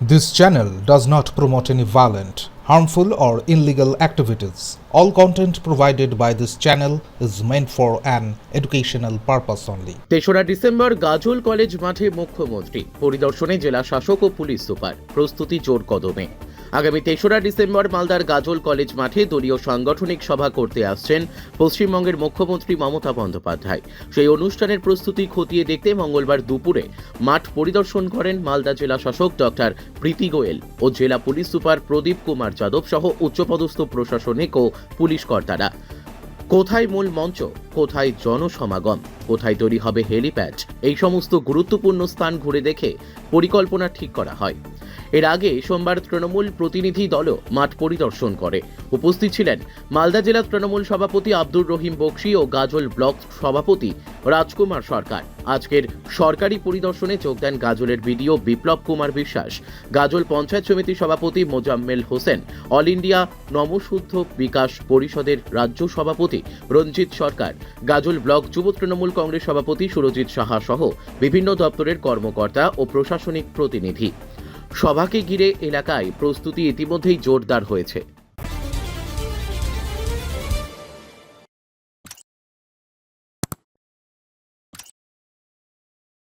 This channel does not promote any violent, harmful, or illegal activities. All content provided by this channel is meant for an educational purpose only. তেসরা December Gazole college মাঠে মুখ্যমন্ত্রী পরিদর্শনে জেলা শাসক ও police super প্রস্তুতি জোর কদমে আগামী তেসরা ডিসেম্বর মালদার গাজল কলেজ মাঠে দলীয় সাংগঠনিক সভা করতে আসছেন পশ্চিমবঙ্গের মুখ্যমন্ত্রী মমতা বন্দ্যোপাধ্যায়। সেই অনুষ্ঠানের প্রস্তুতি খতিয়ে দেখতে মঙ্গলবার দুপুরে মাঠ পরিদর্শন করেন মালদা জেলা শাসক ডক্টর প্রীতি গোয়েল ও জেলা পুলিশ সুপার প্রদীপ কুমার যাদব সহ উচ্চপদস্থ প্রশাসনিক ও পুলিশ কর্তারা। কোথায় মূল মঞ্চ? কোথায় জনসমাগম? কোথায় তৈরি হবে হেলিপ্যাড? এই সমস্ত গুরুত্বপূর্ণ স্থান ঘুরে দেখে পরিকল্পনা ঠিক করা হয়। এর আগে সোমবার তৃণমূল প্রতিনিধি দলও মাঠ পরিদর্শন করে। উপস্থিত ছিলেন মালদা জেলা তৃণমূল সভাপতি আব্দুর রহিম বক্সি ও গাজল ব্লক সভাপতি রাজকুমার সরকার। আজকের সরকারি পরিদর্শনে যোগ দেন গাজলের বিডিও বিপ্লব কুমার বিশ্বাস। গাজল পঞ্চায়েত সমিতি সভাপতি মোজাম্মেল হোসেন। অল ইন্ডিয়া নমশুদ্ধ বিকাশ পরিষদের রাজ্য সভাপতি রঞ্জিত সরকার। গাজল ব্লক যুব তৃণমূল কংগ্রেস সভাপতি সুরজিৎ সাহা সহ বিভিন্ন দপ্তরের কর্মকর্তা ও প্রশাসনিক প্রতিনিধি। সভাকে ঘিরে এলাকায় প্রস্তুতি ইতিমধ্যেই জোরদার হয়েছে।